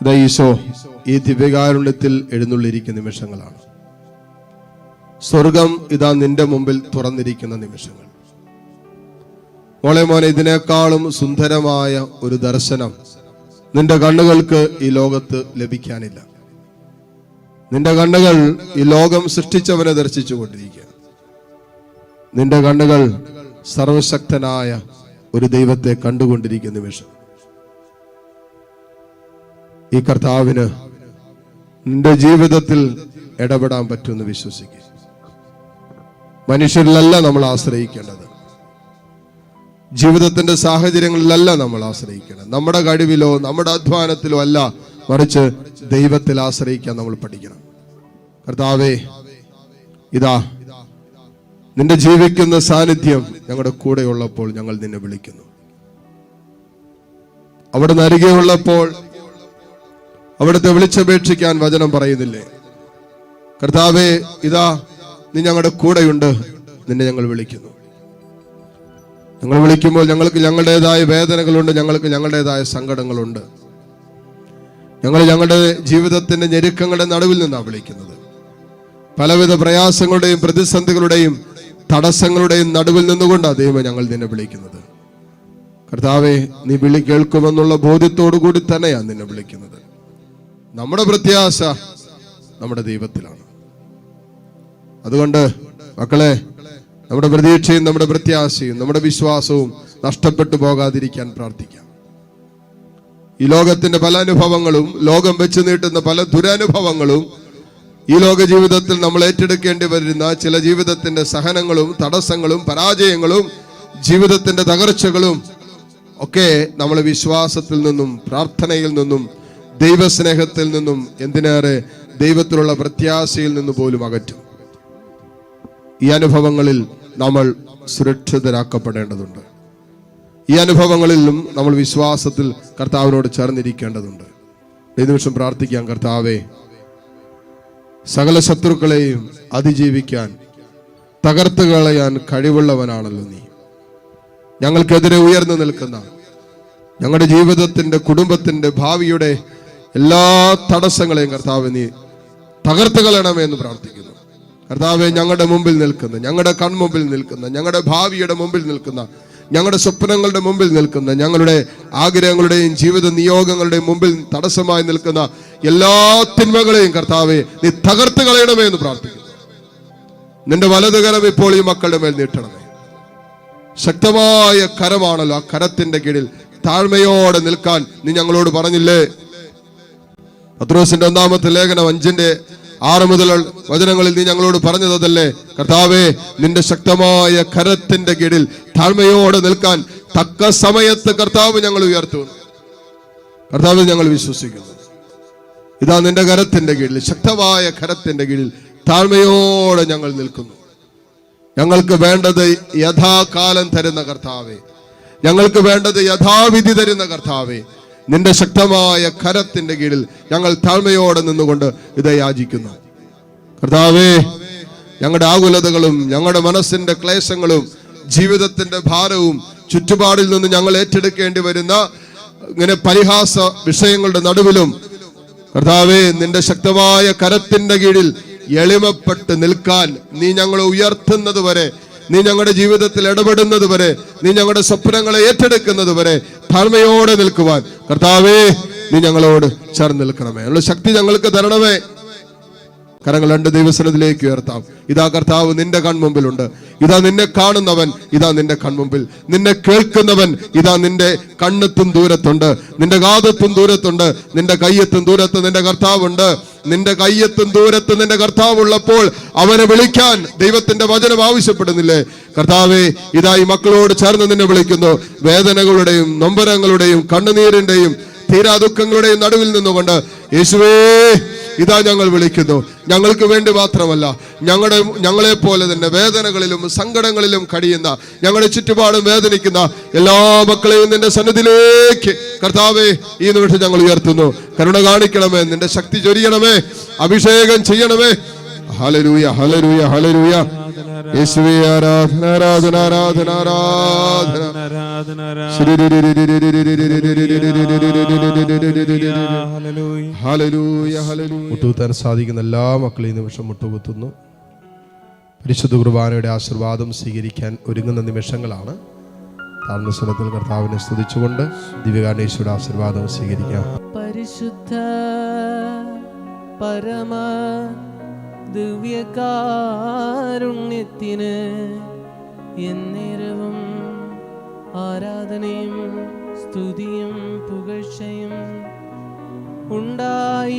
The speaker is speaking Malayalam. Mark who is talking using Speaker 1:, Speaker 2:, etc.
Speaker 1: ഈശോ ഈ ദിവ്യകാരുണ്യത്തിൽ എഴുന്നള്ളിരിക്കുന്ന നിമിഷങ്ങളാണ്. സ്വർഗം ഇതാ നിന്റെ മുമ്പിൽ തുറന്നിരിക്കുന്ന നിമിഷങ്ങൾ. മോളെ മോനെ ഇതിനേക്കാളും സുന്ദരമായ ഒരു ദർശനം നിന്റെ കണ്ണുകൾക്ക് ഈ ലോകത്ത് ലഭിക്കാനില്ല. നിന്റെ കണ്ണുകൾ ഈ ലോകം സൃഷ്ടിച്ചവനെ ദർശിച്ചു കൊണ്ടിരിക്കുക നിന്റെ കണ്ണുകൾ സർവശക്തനായ ഒരു ദൈവത്തെ കണ്ടുകൊണ്ടിരിക്കുന്ന നിമിഷം. ഈ കർത്താവിന് നിന്റെ ജീവിതത്തിൽ ഇടപെടാൻ പറ്റുമെന്ന് വിശ്വസിക്കുക. മനുഷ്യരിലല്ല നമ്മൾ ആശ്രയിക്കേണ്ടത്. ജീവിതത്തിന്റെ സാഹചര്യങ്ങളിലല്ല നമ്മൾ ആശ്രയിക്കണം നമ്മുടെ കഴിവിലോ നമ്മുടെ അധ്വാനത്തിലോ അല്ല മറിച്ച് ദൈവത്തിൽ ആശ്രയിക്കാൻ നമ്മൾ പഠിക്കണം. കർത്താവേ ഇതാ നിന്റെ ജീവിക്കുന്ന സാന്നിധ്യം ഞങ്ങളുടെ കൂടെയുള്ളപ്പോൾ ഞങ്ങൾ നിന്നെ വിളിക്കുന്നു. അവിടെ നരികെ ഉള്ളപ്പോൾ അവിടുത്തെ വിളിച്ചപേക്ഷിക്കാൻ വചനം പറയുന്നില്ലേ? കർത്താവേ ഇതാ നീ ഞങ്ങളുടെ കൂടെയുണ്ട്. നിന്നെ ഞങ്ങൾ വിളിക്കുന്നു. ഞങ്ങൾ വിളിക്കുമ്പോൾ ഞങ്ങൾക്ക് ഞങ്ങളുടേതായ വേദനകളുണ്ട് ഞങ്ങൾക്ക് ഞങ്ങളുടേതായ സങ്കടങ്ങളുണ്ട്. ഞങ്ങൾ ഞങ്ങളുടെ ജീവിതത്തിന്റെ ഞെരുക്കങ്ങളുടെ നടുവിൽ നിന്നാണ് വിളിക്കുന്നത്. പലവിധ പ്രയാസങ്ങളുടെയും പ്രതിസന്ധികളുടെയും തടസ്സങ്ങളുടെയും നടുവിൽ നിന്നുകൊണ്ടാണ് ദൈവം ഞങ്ങൾ നിന്നെ വിളിക്കുന്നത്. കർത്താവെ നീ വിളി കേൾക്കുമെന്നുള്ള ബോധ്യത്തോടു കൂടി തന്നെയാണ് നിന്നെ വിളിക്കുന്നത്. നമ്മുടെ പ്രത്യാശ നമ്മുടെ ദൈവത്തിലാണ്. അതുകൊണ്ട് മക്കളെ നമ്മുടെ പ്രതീക്ഷയും നമ്മുടെ പ്രത്യാശയും നമ്മുടെ വിശ്വാസവും നഷ്ടപ്പെട്ടു പോകാതിരിക്കാൻ പ്രാർത്ഥിക്കാം. ഈ ലോകത്തിന്റെ പല അനുഭവങ്ങളും ലോകം വെച്ച് നീട്ടുന്ന പല ദുരനുഭവങ്ങളും ഈ ലോക ജീവിതത്തിൽ നമ്മൾ ഏറ്റെടുക്കേണ്ടി വരുന്ന ചില ജീവിതത്തിന്റെ സഹനങ്ങളും തടസ്സങ്ങളും പരാജയങ്ങളും ജീവിതത്തിന്റെ തകർച്ചകളും ഒക്കെ നമ്മൾ വിശ്വാസത്തിൽ നിന്നും പ്രാർത്ഥനയിൽ നിന്നും ദൈവസ്നേഹത്തിൽ നിന്നും എന്തിനേറെ ദൈവത്തിലുള്ള പ്രത്യാശയിൽ നിന്ന് പോലും അകറ്റും. ഈ അനുഭവങ്ങളിൽ നമ്മൾ സുരക്ഷിതരാക്കപ്പെടേണ്ടതുണ്ട്. ഈ അനുഭവങ്ങളിലും നമ്മൾ വിശ്വാസത്തിൽ കർത്താവിനോട് ചേർന്നിരിക്കേണ്ടതുണ്ട്. ഈ നിമിഷം പ്രാർത്ഥിക്കാം കർത്താവേ. സകല ശത്രുക്കളെയും അതിജീവിക്കാൻ തകർത്ത് കളയാൻ കഴിവുള്ളവനാണല്ലോ നീ. ഞങ്ങൾക്കെതിരെ ഉയർന്നു നിൽക്കുന്ന ഞങ്ങളുടെ ജീവിതത്തിന്റെ കുടുംബത്തിന്റെ ഭാവിയുടെ എല്ലാ തടസ്സങ്ങളെയും കർത്താവ് നീ തകർത്ത് കളയണമേ എന്ന് പ്രാർത്ഥിക്കുന്നു. കർത്താവെ ഞങ്ങളുടെ മുമ്പിൽ നിൽക്കുന്ന ഞങ്ങളുടെ കൺമുമ്പിൽ നിൽക്കുന്ന ഞങ്ങളുടെ ഭാവിയുടെ മുമ്പിൽ നിൽക്കുന്ന ഞങ്ങളുടെ സ്വപ്നങ്ങളുടെ മുമ്പിൽ നിൽക്കുന്ന ഞങ്ങളുടെ ആഗ്രഹങ്ങളുടെയും ജീവിത നിയോഗങ്ങളുടെയും മുമ്പിൽ തടസ്സമായി നിൽക്കുന്ന എല്ലാ തിന്മകളെയും കർത്താവെ നീ തകർത്ത് കളയണമേ എന്ന് പ്രാർത്ഥിക്കുന്നു. നിന്റെ വലതുകരം ഇപ്പോൾ ഈ മക്കളുടെ മേൽ നീട്ടണമേ. ശക്തമായ കരമാണല്ലോ ആ കരത്തിന്റെ കീഴിൽ താഴ്മയോടെ നിൽക്കാൻ നീ ഞങ്ങളോട് പറഞ്ഞില്ലേ? പത്രോസിന്റെ ഒന്നാമത്തെ ലേഖനം അഞ്ചിന്റെ ആറ് മുതൽ വചനങ്ങളിൽ നീ ഞങ്ങളോട് പറഞ്ഞതല്ലേ കർത്താവേ നിന്റെ ശക്തമായ കരത്തിന്റെ കീഴിൽ താഴ്മയോടെ നിൽക്കാൻ തക്ക സമയത്ത് കർത്താവ് ഞങ്ങൾ ഉയർത്തുന്നു. കർത്താവ് ഞങ്ങൾ വിശ്വസിക്കുന്നു. ഇതാ നിന്റെ കരത്തിന്റെ കീഴിൽ ശക്തമായ കരത്തിന്റെ കീഴിൽ താഴ്മയോടെ ഞങ്ങൾ നിൽക്കുന്നു. ഞങ്ങൾക്ക് വേണ്ടത് യഥാകാലം തരുന്ന കർത്താവേ. ഞങ്ങൾക്ക് വേണ്ടത് യഥാവിധി തരുന്ന കർത്താവേ. നിന്റെ ശക്തമായ കരത്തിന്റെ കീഴിൽ ഞങ്ങൾ താഴ്മയോടെ നിന്നുകൊണ്ട് ഇത് യാചിക്കുന്നു കർത്താവേ ഞങ്ങളുടെ ആകുലതകളും ഞങ്ങളുടെ മനസ്സിന്റെ ക്ലേശങ്ങളും ജീവിതത്തിന്റെ ഭാരവും ചുറ്റുപാടിൽ നിന്ന് ഞങ്ങൾ ഏറ്റെടുക്കേണ്ടി വരുന്ന ഇങ്ങനെ പരിഹാസ വിഷയങ്ങളുടെ നടുവിലും കർത്താവേ നിന്റെ ശക്തമായ കരത്തിന്റെ കീഴിൽ എളിമപ്പെട്ട് നിൽക്കാൻ നീ ഞങ്ങളെ ഉയർത്തുന്നത് വരെ നീ ഞങ്ങളുടെ ജീവിതത്തിൽ ഇടപെടുന്നത് വരെ നീ ഞങ്ങളുടെ സ്വപ്നങ്ങളെ ഏറ്റെടുക്കുന്നത് വരെ താഴ്മയോടെ നിൽക്കുവാൻ. കർത്താവേ നീ ഞങ്ങളോട് ചേർന്ന് നിൽക്കണമേ. ഉള്ള ശക്തി ഞങ്ങൾക്ക് തരണമേ. കരങ്ങൾ രണ്ട് ദൈവസനത്തിലേക്ക് ഉയർത്താം. ഇതാ കർത്താവ് നിന്റെ കൺമുമ്പിലുണ്ട്. ഇതാ നിന്നെ കാണുന്നവൻ ഇതാ നിന്റെ കൺമുമ്പിൽ. നിന്നെ കേൾക്കുന്നവൻ ഇതാ നിന്റെ കണ്ണെത്തും ദൂരത്തുണ്ട്. നിന്റെ കാതത്തും ദൂരത്തുണ്ട്. നിന്റെ കയ്യെത്തും ദൂരത്ത് നിന്റെ കർത്താവുണ്ട്. നിന്റെ കയ്യെത്തും ദൂരത്ത് നിന്റെ കർത്താവ് ഉള്ളപ്പോൾ അവനെ വിളിക്കാൻ ദൈവത്തിന്റെ വചനം ആവശ്യപ്പെടുന്നില്ലേ? കർത്താവെ ഇതായി മക്കളോട് ചേർന്ന് നിന്നെ വിളിക്കുന്നു. വേദനകളുടെയും നൊമ്പരങ്ങളുടെയും കണ്ണുനീരിന്റെയും തീരാ ദുഃഖങ്ങളുടെയും നടുവിൽ നിന്നുകൊണ്ട് യേശുവേ ഇതാ ഞങ്ങൾ വിളിക്കുന്നു. ഞങ്ങൾക്ക് വേണ്ടി മാത്രമല്ല ഞങ്ങളുടെ ഞങ്ങളെ പോലെ തന്നെ വേദനകളിലും സങ്കടങ്ങളിലും കഴിയുന്ന ഞങ്ങളുടെ ചുറ്റുപാടും വേദനിക്കുന്ന എല്ലാ മക്കളെയും നിന്റെ സന്നദ്ധിലേക്ക് കർത്താവെ ഈ നിമിഷം ഞങ്ങൾ ഉയർത്തുന്നു. കരുണ കാണിക്കണമേ നിന്റെ ശക്തി ചൊരിയണമേ അഭിഷേകം ചെയ്യണമേ. ഹലരൂയ ഹലരൂയ ഹലരൂയ യേശുവേ ആരാധന ആരാധന ആരാധന ആരാധന.
Speaker 2: ആരാധന
Speaker 1: മുട്ടുകുത്താൻ സാധിക്കുന്ന എല്ലാ മക്കളെയും നിമിഷം മുട്ടുകുത്തുന്നു. പരിശുദ്ധ കുർബാനയുടെ ആശീർവാദം സ്വീകരിക്കാൻ ഒരുങ്ങുന്ന നിമിഷങ്ങളാണ്. താഴ്ന്ന സ്വരത്തിൽ കർത്താവിനെ സ്തുതിച്ചുകൊണ്ട് ദിവ്യകാരണേശ്വരുടെ ആശീർവാദം സ്വീകരിക്കാം.
Speaker 3: പരിശുദ്ധ പരമ ദിവ്യകാരുണ്യത്തിന് എന്നേരവും ആരാധനയും സ്തുതിയും പുകഴ്ചയും ഉണ്ടായിരിക്കട്ടെ.